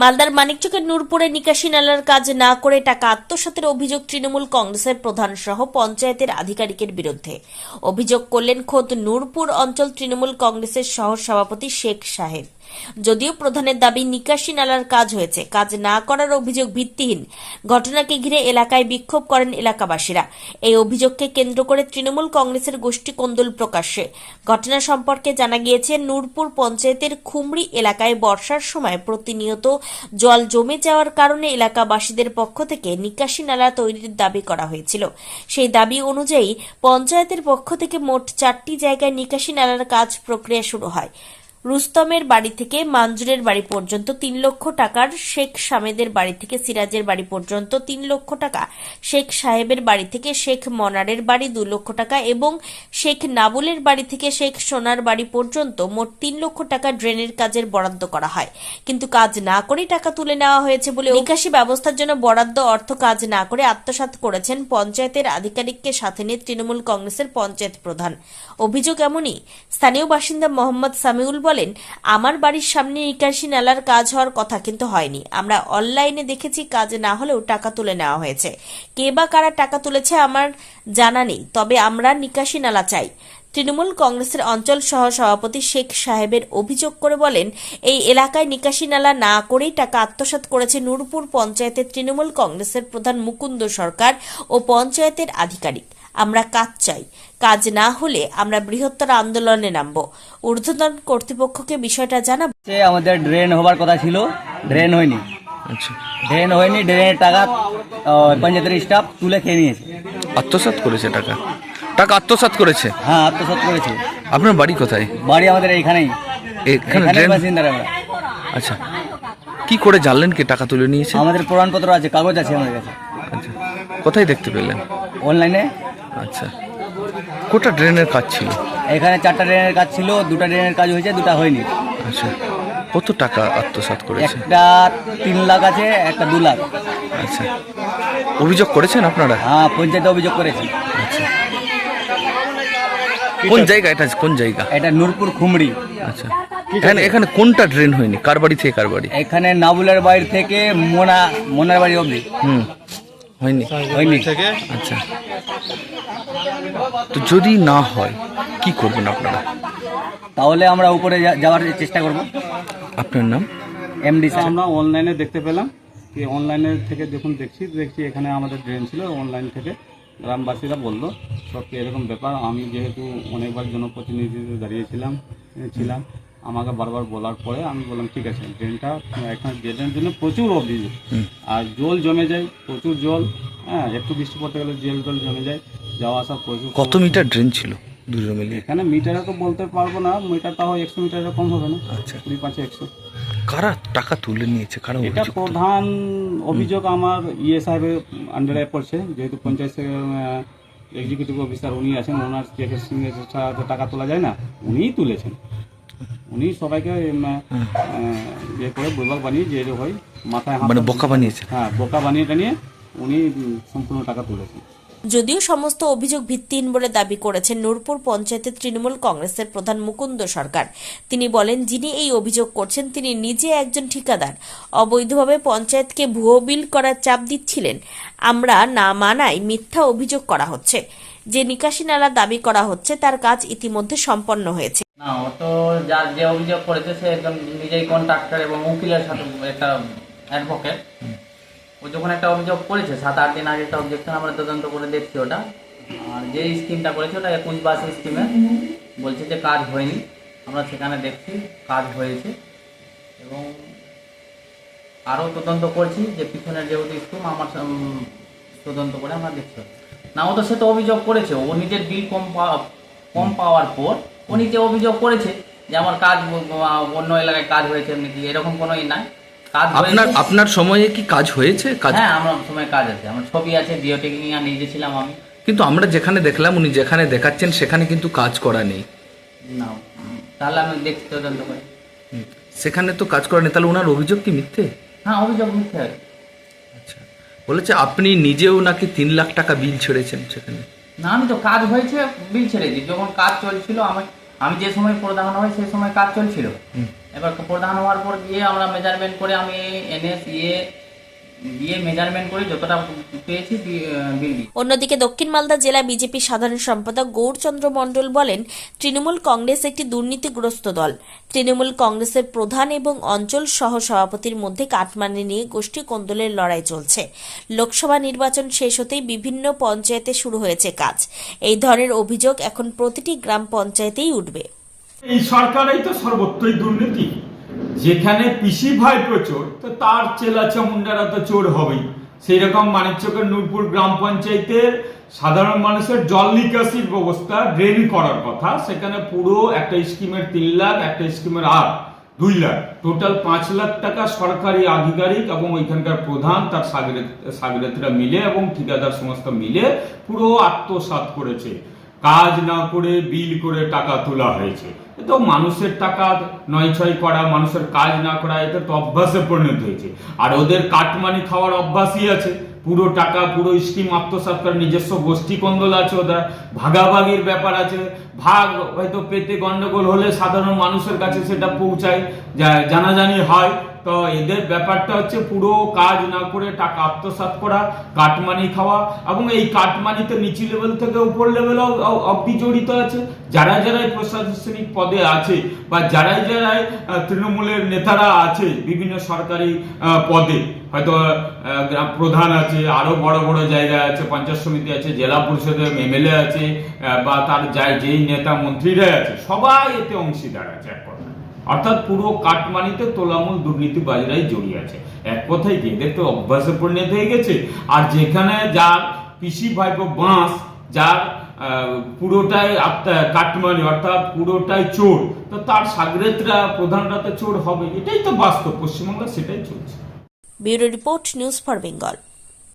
মালদার মানিকচকের নূরপুরে নিকাশি নালার কাজ না করে টাকা আত্মসাতের অভিযোগ তৃণমূল কংগ্রেসের প্রধান সহ পঞ্চায়েতের আধিকারিকের বিরুদ্ধে। অভিযোগ করলেন খোদ নূরপুর অঞ্চল তৃণমূল কংগ্রেসের সহ সভাপতি শেখ সাহেব। যদিও প্রধানের দাবি নিকাশি নালার কাজ হয়েছে, কাজ না করার অভিযোগ ভিত্তিহীন। ঘটনাকে ঘিরে এলাকায় বিক্ষোভ করেন এলাকাবাসীরা। এই অভিযোগকে কেন্দ্র করে তৃণমূল কংগ্রেসের গোষ্ঠী কোন্দল প্রকাশ্যে। ঘটনা সম্পর্কে জানা গিয়েছে, নূরপুর পঞ্চায়েতের খুমড়ি এলাকায় বর্ষার সময় প্রতিনিয়ত জল জমে যাওয়ার কারণে এলাকাবাসীদের পক্ষ থেকে নিকাশি নালা তৈরির দাবি করা হয়েছিল। সেই দাবি অনুযায়ী পঞ্চায়েতের পক্ষ থেকে মোট চারটি জায়গায় নিকাশি নালার কাজ প্রক্রিয়া শুরু হয়। রুস্তমের বাড়ি থেকে মাঞ্জুরের বাড়ি পর্যন্ত তিন লক্ষ টাকার শেখ সামেদের বাড়ি থেকে সিরাজের বাড়ি পর্যন্ত তিন লক্ষ টাকা, শেখ সাহেবের বাড়ি থেকে শেখ মনারের বাড়ি দু লক্ষ টাকা এবং শেখ নাবুলের বাড়ি থেকে শেখ সোনার বাড়ি পর্যন্ত মোট তিন লক্ষ টাকা ড্রেনের কাজের বরাদ্দ করা হয়। কিন্তু কাজ না করেই টাকা তুলে নেওয়া হয়েছে বলে নিকাশি ব্যবস্থার জন্য বরাদ্দ অর্থ কাজ না করে আত্মসাৎ করেছেন পঞ্চায়েতের আধিকারিককে সাথে নিয়ে তৃণমূল কংগ্রেসের পঞ্চায়েত প্রধান। অভিযোগ এমনই, স্থানীয় বাসিন্দা মোহাম্মদ সামিউল বলেন, আমার বাড়ির সামনে নিকাশি নালার কাজ হওয়ার কথা কিন্তু হয়নি। আমরা অনলাইনে দেখেছি কাজ না হলেও টাকা তুলে নেওয়া হয়েছে। কে বা কারা টাকা তুলেছে আমার জানা নেই, তবে আমরা নিকাশি নালা চাই। তৃণমূল কংগ্রেসের অঞ্চল সহ সভাপতি শেখ সাহেবের অভিযোগ করে বলেন এই এলাকায় নিকাশি নালা না করেই টাকা আত্মসাৎ করেছে নূরপুর পঞ্চায়েতের তৃণমূল কংগ্রেসের প্রধান মুকুন্দ সরকার ও পঞ্চায়েতের আধিকারিক। আমরা কাজ চাই। কাজ না হলে আমরা বৃহত্তর আন্দোলনে নামব। ঊর্ধ্বতন কর্তৃপক্ষকে বিষয়টা জানাব। আমাদের ড্রেন হবার কথা ছিল ড্রেন হয়নি। আচ্ছা। ড্রেন হয়নি ড্রেনের টাকা পঞ্চায়েতের স্টাফ তুলে খেয়ে নিয়েছে। আত্মসাৎ করেছে টাকা? টাকা আত্মসাৎ করেছে? হ্যাঁ আত্মসাৎ করেছে। আপনার বাড়ি কোথায়? বাড়ি আমাদের এইখানেই এখানে এখানে ড্রেন বাসিন্দারা আমরা আচ্ছা। কি করে জানলেন কি টাকা তুলে নিয়েছে? আমাদের প্রমাণপত্র আছে কাগজ আছে আমাদের কাছে। আচ্ছা। কোথায় দেখতে পেলেন? অনলাইনে। আচ্ছা। কোটা ড্রেনের কাজ ছিল? এখানে চারটা ড্রেনের কাজ ছিল দুটা ড্রেনের কাজ হয়েছে দুটা হয়নি। আচ্ছা। কত টাকা আত্মসাৎ করেছে? একটা তিন লাখ আছে একটা দু লাখ। আচ্ছা। অভিযোগ করেছেন আপনারা? হ্যাঁ পঞ্চায়েতে অভিযোগ করেছে। আচ্ছা কোন জায়গা এটা? কোন জায়গা? এটা নূরপুর খুমড়ি। আচ্ছা। এখানে এখানে কোনটা ড্রেন হয়নি? কার বাড়ি থেকে কার বাড়ি? এখানে নাবুলের বাড়ি থেকে মোনা মোনার বাড়ি অবধি। হুম। হয়নি? হয়নি। আচ্ছা। তো যদি না হয় কি করবেন আপনারা? তাহলে আমরা উপরে যা- যাওয়ার চেষ্টা করব। আপনার নাম? এমডি এটা আমরা অনলাইনে দেখতে পেলাম। কি অনলাইনে থেকে যখন দেখছি দেখছি এখানে আমাদের ড্রেন ছিল অনলাইন থেকে। গ্রামবাসীরা বলল সব এরকম ব্যাপার? আমি যেহেতু অনেকবার জনপ্রতিনিধিতে দাঁড়িয়েছিলাম ছিলাম। আমাকে বারবার বলার পরে আমি বললাম ঠিক আছে ড্রেনটা এখানে ড্রেনের জন্য প্রচুর অভিযোগ আর জল জমে যায় প্রচুর জল। হ্যাঁ একটু বৃষ্টি পড়তে গেলে জল জল জমে যায় যাওয়া আসা প্রচুর কত মিটার ড্রেন ছিল দুজন মিলিয়ে এখানে মিটারে তো বলতে পারব না মিটার তাও একশো মিটারের কম হবে না। আচ্ছা। কুড়ি পাঁচে একশো। কারা টাকা তুলে নিয়েছে? কারা এটা প্রধান অভিযোগ আমার ইয়ে সাহেবের আন্ডারে পড়ছে যেহেতু পঞ্চায়েত এক্সিকিউটিভ অফিসার উনি আছেন ওনার চেকের সঙ্গে টাকা তোলা যায় না উনিই তুলেছেন। উনি সবাইকে ইয়ে করে বৈবাক বানিয়ে যে হয় মাথায় মানে বোকা বানিয়েছে? হ্যাঁ বোকা বানিয়ে টানিয়ে উনি সম্পূর্ণ টাকা তুলেছেন। যদিও সমস্ত অভিযোগ ভিত্তিহীন বলে দাবি করেছেন নূরপুর পঞ্চায়েতের তৃণমূল কংগ্রেসের প্রধান মুকুন্দ সরকার। তিনি বলেন, যিনি এই অভিযোগ করছেন, তিনি নিজে একজন ঠিকাদার। অবৈধভাবে পঞ্চায়েতকে ভুয়ো বিল করার চাপ দিচ্ছিলেন। আমরা না মানায় মিথ্যা অভিযোগ করা হচ্ছে। যে নিকাশি নালা দাবি করা হচ্ছে, তার কাজ ইতিমধ্যে সম্পন্ন হয়েছে। না তো যার যে অভিযোগ করেছে, সে একদম নিজেই কন্ট্রাক্টর এবং উকিলের সাথে একটা অ্যাডভোকেট ও যখন একটা অভিযোগ করেছে, সাত, আট দিন আগে একটা অবজেকশন আমরা তদন্ত করে দেখছি ওটা। আর যে স্কিমটা করেছে, ওটা একুশ বাস স্কিমে বলছে যে কাজ হয়নি। আমরা সেখানে দেখছি, কাজ হয়েছে। এবং আরও তদন্ত করছি যে পিছনের যেহেতু স্কিম আমার তদন্ত করে আমরা দেখছি না, ও তো সে তো অভিযোগ করেছে। ও নিজের বিল কম কম পাওয়ার পর ও নিজে অভিযোগ করেছে যে আমার কাজ অন্য এলাকায় কাজ হয়েছে, এমনি কি, এরকম কোনোই নাই। আপনার আপনার সময়ে কি কাজ হয়েছে? কাজ হ্যাঁ আমার সময় কাজ আছে। আমার ছবি আছে জিওটেকনিয়া নিয়ে গেছিলাম আমি। কিন্তু আমরা যেখানে দেখলাম উনি যেখানে দেখাচ্ছেন সেখানে কিন্তু কাজ করা নেই। না তাহলে আমি দেখছি তদন্ত করে। সেখানে তো কাজ করা নেই। তাহলে ওনার অভিযোগ কি মিথ্যে? হ্যাঁ অভিযোগ মিথ্যে। আচ্ছা। বলেছে আপনি নিজেও নাকি তিন লাখ টাকা বিল ছেড়েছেন সেখানে? না আমি তো কাজ হয়েছে বিল ছেড়েছি। যখন কাজ চলছিল আমি আমি যে সময় প্রধান হয় সেই সময় কাজ চলছিল। এবার প্রধান হওয়ার পর গিয়ে আমরা মেজারমেন্ট করে আমি এনএস ইয়ে দিয়ে মেজারমেন্ট করে যতটা পেয়েছি বিল অন্যদিকে দক্ষিণ মালদা জেলা বিজেপি সাধারণ সম্পাদক গৌরচন্দ্র মণ্ডল বলেন তৃণমূল কংগ্রেস একটি দুর্নীতিগ্রস্ত দল। তৃণমূল কংগ্রেসের প্রধান এবং অঞ্চল সহ সভাপতির মধ্যে কাটমানি নিয়ে গোষ্ঠী কোন্দলের লড়াই চলছে। লোকসভা নির্বাচন শেষ হতেই বিভিন্ন পঞ্চায়েতে শুরু হয়েছে কাজ। এই ধরনের অভিযোগ এখন প্রতিটি গ্রাম পঞ্চায়েতেই উঠবে। এই সরকারেই তো সর্বত্রই দুর্নীতি। যেখানে পিসি ভাই প্রচুর, তো তার চেলা চামুন্ডারা তো চোর হবেই। সেই রকম মানিকচকের নূরপুর গ্রাম পঞ্চায়েতের সাধারণ মানুষের জল নিকাশির ব্যবস্থা ড্রেন করার কথা। সেখানে পুরো একটা স্কিমের তিন লাখ, একটা স্কিমের আট, দুই লাখ। টোটাল পাঁচ লাখ টাকা সরকারি আধিকারিক এবং ওইখানকার প্রধান, তার সাগরেতরা মিলে এবং ঠিকাদার সমস্ত মিলে পুরো আত্মসাৎ করেছে। কাজ না করে বিল করে টাকা তোলা হয়েছে। এ তো মানুষের টাকা নয় ছয় করা মানুষের কাজ না করা এটা তো অভ্যাসে পরিণত হয়েছে। আর ওদের কাটমানি খাওয়ার অভ্যাসই আছে। পুরো টাকা, পুরো স্কিম আত্মসাৎ করার নিজস্ব গোষ্ঠী কন্দল আছে ওদের। ভাগাভাগির ব্যাপার আছে। ভাগ হয়তো পেতে গন্ডগোল হলে সাধারণ মানুষের কাছে সেটা পৌঁছায়। জানাজানি হয়। তো এদের ব্যাপারটা হচ্ছে পুরো কাজ না করে টাকা আত্মসাৎ করা, কাটমানি খাওয়া এবং এই কাটমানিতে নিচু লেভেল থেকে উপর লেভেল অব্দি জড়িত আছে। যারা যারাই প্রশাসনিক পদে আছে বা যারাই যারাই তৃণমূলের নেতারা আছে বিভিন্ন সরকারি পদে, হয়তো প্রধান আছে, আরও বড় বড় জায়গায় আছে, পঞ্চায়েত সমিতি আছে, জেলা পরিষদের এমএলএ আছে বা তার যাই যেই নেতা মন্ত্রীরা আছে, সবাই এতে অংশীদার আছে এক কথা অর্থাৎ পুরো কাটমানিতে তোলামূল দুর্নীতিবাজরাই জড়িয়ে আছে। এক কথায় কি এদের তো অভ্যাসে পরিণত হয়ে গেছে? আর যেখানে যার পিসি ভাইপো বাঁশ, যার পুরোটাই কাটমানি, অর্থাৎ পুরোটাই চোর, তো তার সাগরেতরা প্রধানরা তো চোর হবে, এটাই তো বাস্তব। পশ্চিমবাংলা সেটাই চলছে। Bureau report, news for Bengal.